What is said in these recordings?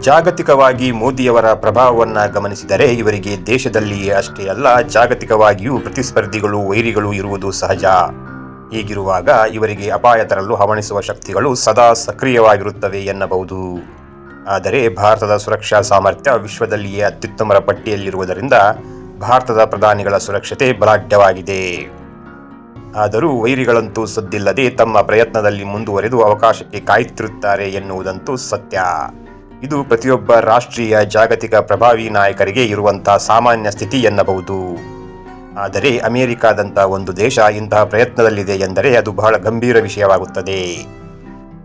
ಜಾಗತಿಕವಾಗಿ ಮೋದಿಯವರ ಪ್ರಭಾವವನ್ನು ಗಮನಿಸಿದರೆ ಇವರಿಗೆ ದೇಶದಲ್ಲಿಯೇ ಅಷ್ಟೇ ಅಲ್ಲ, ಜಾಗತಿಕವಾಗಿಯೂ ಪ್ರತಿಸ್ಪರ್ಧಿಗಳು, ವೈರಿಗಳು ಇರುವುದು ಸಹಜ. ಹೀಗಿರುವಾಗ ಇವರಿಗೆ ಅಪಾಯ ತರಲು ಹವಣಿಸುವ ಶಕ್ತಿಗಳು ಸದಾ ಸಕ್ರಿಯವಾಗಿರುತ್ತವೆ ಎನ್ನಬಹುದು. ಆದರೆ ಭಾರತದ ಸುರಕ್ಷಾ ಸಾಮರ್ಥ್ಯ ವಿಶ್ವದಲ್ಲಿಯೇ ಅತ್ಯುತ್ತಮರ ಪಟ್ಟಿಯಲ್ಲಿರುವುದರಿಂದ ಭಾರತದ ಪ್ರಧಾನಿಗಳ ಸುರಕ್ಷತೆ ಬಲಾಢ್ಯವಾಗಿದೆ. ಆದರೂ ವೈರಿಗಳಂತೂ ಸದ್ದಿಲ್ಲದೆ ತಮ್ಮ ಪ್ರಯತ್ನದಲ್ಲಿ ಮುಂದುವರೆದು ಅವಕಾಶಕ್ಕೆ ಕಾಯುತ್ತಿರುತ್ತಾರೆ ಎನ್ನುವುದಂತೂ ಸತ್ಯ. ಇದು ಪ್ರತಿಯೊಬ್ಬ ರಾಷ್ಟ್ರೀಯ ಜಾಗತಿಕ ಪ್ರಭಾವಿ ನಾಯಕರಿಗೆ ಇರುವಂತಹ ಸಾಮಾನ್ಯ ಸ್ಥಿತಿ ಎನ್ನಬಹುದು. ಆದರೆ ಅಮೆರಿಕಾದಂಥ ಒಂದು ದೇಶ ಇಂತಹ ಪ್ರಯತ್ನದಲ್ಲಿದೆ ಎಂದರೆ ಅದು ಬಹಳ ಗಂಭೀರ ವಿಷಯವಾಗುತ್ತದೆ.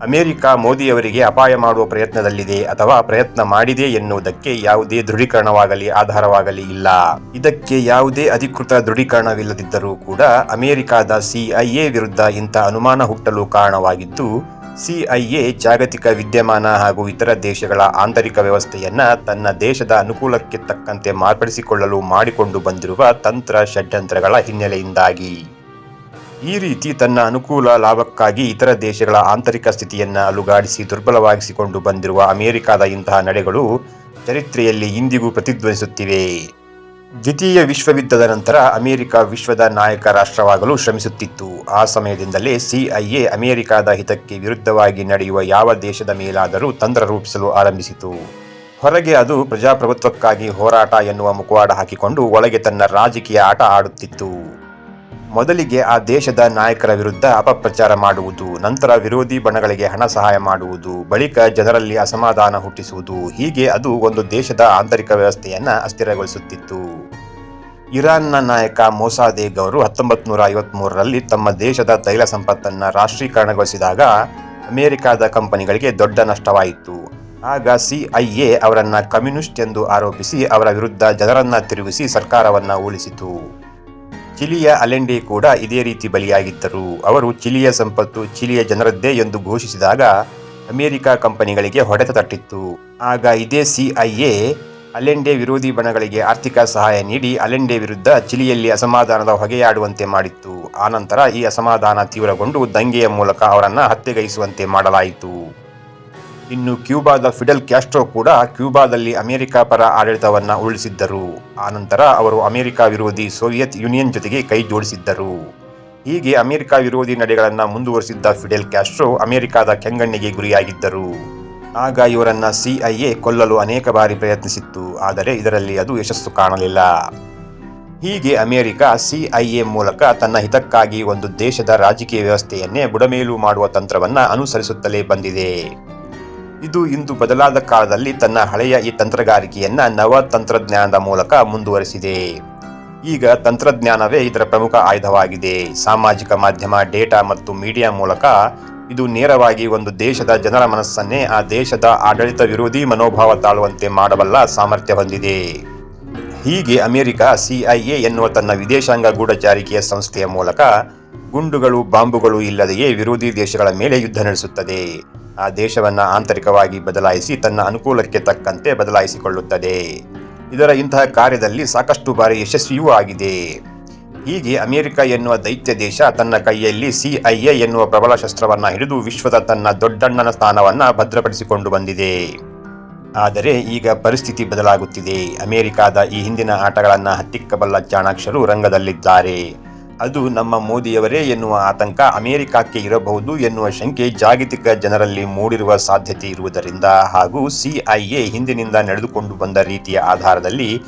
ಅಮೆರಿಕ ಮೋದಿಯವರಿಗೆ ಅಪಾಯ ಮಾಡುವ ಪ್ರಯತ್ನದಲ್ಲಿದೆ ಅಥವಾ ಪ್ರಯತ್ನ ಮಾಡಿದೆ ಎನ್ನುವುದಕ್ಕೆ ಯಾವುದೇ ದೃಢೀಕರಣವಾಗಲಿ, ಆಧಾರವಾಗಲಿ ಇಲ್ಲ. ಇದಕ್ಕೆ ಯಾವುದೇ ಅಧಿಕೃತ ದೃಢೀಕರಣವಿಲ್ಲದಿದ್ದರೂ ಕೂಡ ಅಮೆರಿಕದ ಸಿಐಎ ವಿರುದ್ಧ ಇಂಥ ಅನುಮಾನ ಹುಟ್ಟಲು ಕಾರಣವಾಗಿದ್ದು ಸಿಐಎ ಜಾಗತಿಕ ವಿದ್ಯಮಾನ ಹಾಗೂ ಇತರ ದೇಶಗಳ ಆಂತರಿಕ ವ್ಯವಸ್ಥೆಯನ್ನ ತನ್ನ ದೇಶದ ಅನುಕೂಲಕ್ಕೆ ತಕ್ಕಂತೆ ಮಾರ್ಪಡಿಸಿಕೊಳ್ಳಲು ಮಾಡಿಕೊಂಡು ಬಂದಿರುವ ತಂತ್ರ ಷಡ್ಯಂತ್ರಗಳ ಹಿನ್ನೆಲೆಯಿಂದಾಗಿ. ಈ ರೀತಿ ತನ್ನ ಅನುಕೂಲ ಲಾಭಕ್ಕಾಗಿ ಇತರ ದೇಶಗಳ ಆಂತರಿಕ ಸ್ಥಿತಿಯನ್ನು ಅಲುಗಾಡಿಸಿ ದುರ್ಬಲವಾಗಿಸಿಕೊಂಡು ಬಂದಿರುವ ಅಮೆರಿಕದ ಇಂತಹ ನಡೆಗಳು ಚರಿತ್ರೆಯಲ್ಲಿ ಇಂದಿಗೂ ಪ್ರತಿಧ್ವನಿಸುತ್ತಿವೆ. ದ್ವಿತೀಯ ವಿಶ್ವಯುದ್ಧದ ನಂತರ ಅಮೆರಿಕ ವಿಶ್ವದ ನಾಯಕ ರಾಷ್ಟ್ರವಾಗಲು ಶ್ರಮಿಸುತ್ತಿತ್ತು. ಆ ಸಮಯದಿಂದಲೇ ಸಿಐಎ ಅಮೆರಿಕದ ಹಿತಕ್ಕೆ ವಿರುದ್ಧವಾಗಿ ನಡೆಯುವ ಯಾವ ದೇಶದ ಮೇಲಾದರೂ ತಂತ್ರ ರೂಪಿಸಲು ಆರಂಭಿಸಿತು. ಹೊರಗೆ ಅದು ಪ್ರಜಾಪ್ರಭುತ್ವಕ್ಕಾಗಿ ಹೋರಾಟ ಎನ್ನುವ ಮುಖವಾಡ ಹಾಕಿಕೊಂಡು ಒಳಗೆ ತನ್ನ ರಾಜಕೀಯ ಆಟ ಆಡುತ್ತಿತ್ತು. ಮೊದಲಿಗೆ ಆ ದೇಶದ ನಾಯಕರ ವಿರುದ್ಧ ಅಪಪ್ರಚಾರ ಮಾಡುವುದು, ನಂತರ ವಿರೋಧಿ ಬಣಗಳಿಗೆ ಹಣ ಸಹಾಯ ಮಾಡುವುದು, ಬಳಿಕ ಜನರಲ್ಲಿ ಅಸಮಾಧಾನ ಹುಟ್ಟಿಸುವುದು, ಹೀಗೆ ಅದು ಒಂದು ದೇಶದ ಆಂತರಿಕ ವ್ಯವಸ್ಥೆಯನ್ನು ಅಸ್ಥಿರಗೊಳಿಸುತ್ತಿತ್ತು. ಇರಾನ್ನ ನಾಯಕ ಮೊಸಾದೇಗ್ ಅವರು ಹತ್ತೊಂಬತ್ತು ನೂರ ಐವತ್ಮೂರರಲ್ಲಿ ತಮ್ಮ ದೇಶದ ತೈಲ ಸಂಪತ್ತನ್ನ ರಾಷ್ಟ್ರೀಕರಣಗೊಳಿಸಿದಾಗ ಅಮೆರಿಕದ ಕಂಪನಿಗಳಿಗೆ ದೊಡ್ಡ ನಷ್ಟವಾಯಿತು. ಆಗ ಸಿಐಎ ಅವರನ್ನು ಕಮ್ಯುನಿಸ್ಟ್ ಎಂದು ಆರೋಪಿಸಿ ಅವರ ವಿರುದ್ಧ ಜನರನ್ನು ತಿರುಗಿಸಿ ಸರ್ಕಾರವನ್ನ ಉಳಿಸಿತು ಚಿಲಿಯ ಅಲೆಂಡೆ ಕೂಡ ಇದೇ ರೀತಿ ಬಲಿಯಾಗಿದ್ದರು. ಅವರು ಚಿಲಿಯ ಸಂಪತ್ತು ಚಿಲಿಯ ಜನರದ್ದೇ ಎಂದು ಘೋಷಿಸಿದಾಗ ಅಮೆರಿಕ ಕಂಪನಿಗಳಿಗೆ ಹೊಡೆತ ತಟ್ಟಿತ್ತು. ಆಗ ಇದೇ ಸಿಐಎ ಅಲೆಂಡೆ ವಿರೋಧಿ ಬಣಗಳಿಗೆ ಆರ್ಥಿಕ ಸಹಾಯ ನೀಡಿ ಅಲೆಂಡೆ ವಿರುದ್ಧ ಚಿಲಿಯಲ್ಲಿ ಅಸಮಾಧಾನದ ಹೊಗೆಯಾಡುವಂತೆ ಮಾಡಿತ್ತು. ಆನಂತರ ಈ ಅಸಮಾಧಾನ ತೀವ್ರಗೊಂಡು ದಂಗೆಯ ಮೂಲಕ ಅವರನ್ನು ಹತ್ಯೆಗೈಸುವಂತೆ ಮಾಡಲಾಯಿತು. ಇನ್ನು ಕ್ಯೂಬಾದ ಫಿಡೆಲ್ ಕ್ಯಾಸ್ಟ್ರೋ ಕೂಡ ಕ್ಯೂಬಾದಲ್ಲಿ ಅಮೆರಿಕ ಪರ ಆಡಳಿತವನ್ನು ಉರುಳಿಸಿದ್ದರು. ಆನಂತರ ಅವರು ಅಮೆರಿಕ ವಿರೋಧಿ ಸೋವಿಯತ್ ಯೂನಿಯನ್ ಜೊತೆಗೆ ಕೈ ಜೋಡಿಸಿದ್ದರು. ಹೀಗೆ ಅಮೆರಿಕ ವಿರೋಧಿ ನಡೆಗಳನ್ನು ಮುಂದುವರಿಸಿದ್ದ ಫಿಡೆಲ್ ಕ್ಯಾಸ್ಟ್ರೋ ಅಮೆರಿಕದ ಕೆಂಗಣ್ಣಿಗೆ ಗುರಿಯಾಗಿದ್ದರು. ಆಗ ಇವರನ್ನು ಸಿಐಎ ಕೊಲ್ಲಲು ಅನೇಕ ಬಾರಿ ಪ್ರಯತ್ನಿಸಿತ್ತು, ಆದರೆ ಇದರಲ್ಲಿ ಅದು ಯಶಸ್ಸು ಕಾಣಲಿಲ್ಲ. ಹೀಗೆ ಅಮೆರಿಕ ಸಿಐಎ ಮೂಲಕ ತನ್ನ ಹಿತಕ್ಕಾಗಿ ಒಂದು ದೇಶದ ರಾಜಕೀಯ ವ್ಯವಸ್ಥೆಯನ್ನೇ ಬುಡಮೇಲು ಮಾಡುವ ತಂತ್ರವನ್ನು ಅನುಸರಿಸುತ್ತಲೇ ಬಂದಿದೆ. ಇದು ಇಂದು ಬದಲಾದ ಕಾಲದಲ್ಲಿ ತನ್ನ ಹಳೆಯ ಈ ತಂತ್ರಗಾರಿಕೆಯನ್ನ ನವ ತಂತ್ರಜ್ಞಾನದ ಮೂಲಕ ಮುಂದುವರಿಸಿದೆ. ಈಗ ತಂತ್ರಜ್ಞಾನವೇ ಇದರ ಪ್ರಮುಖ ಆಯುಧವಾಗಿದೆ. ಸಾಮಾಜಿಕ ಮಾಧ್ಯಮ, ಡೇಟಾ ಮತ್ತು ಮೀಡಿಯಾ ಮೂಲಕ ಇದು ನೇರವಾಗಿ ಒಂದು ದೇಶದ ಜನರ ಮನಸ್ಸನ್ನೇ ಆ ದೇಶದ ಆಡಳಿತ ವಿರೋಧಿ ಮನೋಭಾವ ತಾಳುವಂತೆ ಮಾಡಬಲ್ಲ ಸಾಮರ್ಥ್ಯ ಹೊಂದಿದೆ. ಹೀಗೆ ಅಮೆರಿಕ ಸಿಐಎ ಎನ್ನುವ ತನ್ನ ವಿದೇಶಾಂಗ ಗೂಢಚಾರಿಕೆಯ ಸಂಸ್ಥೆಯ ಮೂಲಕ ಗುಂಡುಗಳು, ಬಾಂಬುಗಳು ಇಲ್ಲದೆಯೇ ವಿರೋಧಿ ದೇಶಗಳ ಮೇಲೆ ಯುದ್ಧ ನಡೆಸುತ್ತದೆ. ಆ ದೇಶವನ್ನ ಆಂತರಿಕವಾಗಿ ಬದಲಾಯಿಸಿ ತನ್ನ ಅನುಕೂಲಕ್ಕೆ ತಕ್ಕಂತೆ ಬದಲಾಯಿಸಿಕೊಳ್ಳುತ್ತದೆ. ಇದರ ಇಂತಹ ಕಾರ್ಯದಲ್ಲಿ ಸಾಕಷ್ಟು ಬಾರಿ ಯಶಸ್ವಿಯೂ ಆಗಿದೆ. ಹೀಗೆ ಅಮೆರಿಕ ಎನ್ನುವ ದೈತ್ಯ ದೇಶ ತನ್ನ ಕೈಯಲ್ಲಿ ಸಿಐಎ ಎನ್ನುವ ಪ್ರಬಲ ಶಸ್ತ್ರವನ್ನು ಹಿಡಿದು ವಿಶ್ವದ ತನ್ನ ದೊಡ್ಡಣ್ಣನ ಸ್ಥಾನವನ್ನು ಭದ್ರಪಡಿಸಿಕೊಂಡು ಬಂದಿದೆ. ಆದರೆ ಈಗ ಪರಿಸ್ಥಿತಿ ಬದಲಾಗುತ್ತಿದೆ. ಅಮೆರಿಕಾದ ಈ ಹಿಂದಿನ ಆಟಗಳನ್ನು ಹತ್ತಿಕ್ಕಬಲ್ಲ ಚಾಣಾಕ್ಷರು ರಂಗದಲ್ಲಿದ್ದಾರೆ. ಅದು ನಮ್ಮ ಮೋದಿಯವರೇ ಎನ್ನುವ ಆತಂಕ ಅಮೆರಿಕಕ್ಕೆ ಇರಬಹುದು ಎನ್ನುವ ಶಂಕೆ ಜಾಗತಿಕ ಜನರಲ್ಲಿ ಮೂಡಿರುವ ಸಾಧ್ಯತೆ ಇರುವುದರಿಂದ ಹಾಗೂ ಸಿಐಎ ಹಿಂದಿನಿಂದ ನಡೆದುಕೊಂಡು ಬಂದ ರೀತಿಯ ಆಧಾರದಲ್ಲಿ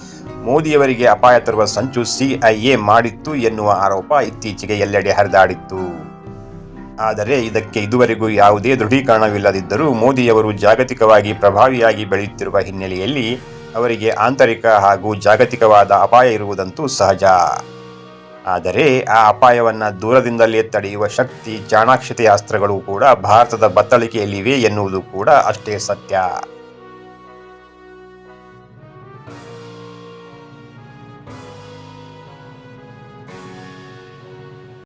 ಮೋದಿಯವರಿಗೆ ಅಪಾಯ ತರುವ ಸಂಚು ಸಿಐಎ ಮಾಡಿತ್ತು ಎನ್ನುವ ಆರೋಪ ಇತ್ತೀಚೆಗೆ ಎಲ್ಲೆಡೆ ಹರಿದಾಡಿತ್ತು. ಆದರೆ ಇದಕ್ಕೆ ಇದುವರೆಗೂ ಯಾವುದೇ ದೃಢೀಕರಣವಿಲ್ಲದಿದ್ದರೂ ಮೋದಿಯವರು ಜಾಗತಿಕವಾಗಿ ಪ್ರಭಾವಿಯಾಗಿ ಬೆಳೆಯುತ್ತಿರುವ ಹಿನ್ನೆಲೆಯಲ್ಲಿ ಅವರಿಗೆ ಆಂತರಿಕ ಹಾಗೂ ಜಾಗತಿಕವಾದ ಅಪಾಯ ಇರುವುದಂತೂ ಸಹಜ. ಆದರೆ ಆ ಅಪಾಯವನ್ನ ದೂರದಿಂದಲೇ ತಡೆಯುವ ಶಕ್ತಿ, ಚಾಣಾಕ್ಷತೆಯ ಅಸ್ತ್ರಗಳು ಕೂಡ ಭಾರತದ ಬತ್ತಳಿಕೆಯಲ್ಲಿವೆ ಎನ್ನುವುದು ಕೂಡ ಅಷ್ಟೇ ಸತ್ಯ.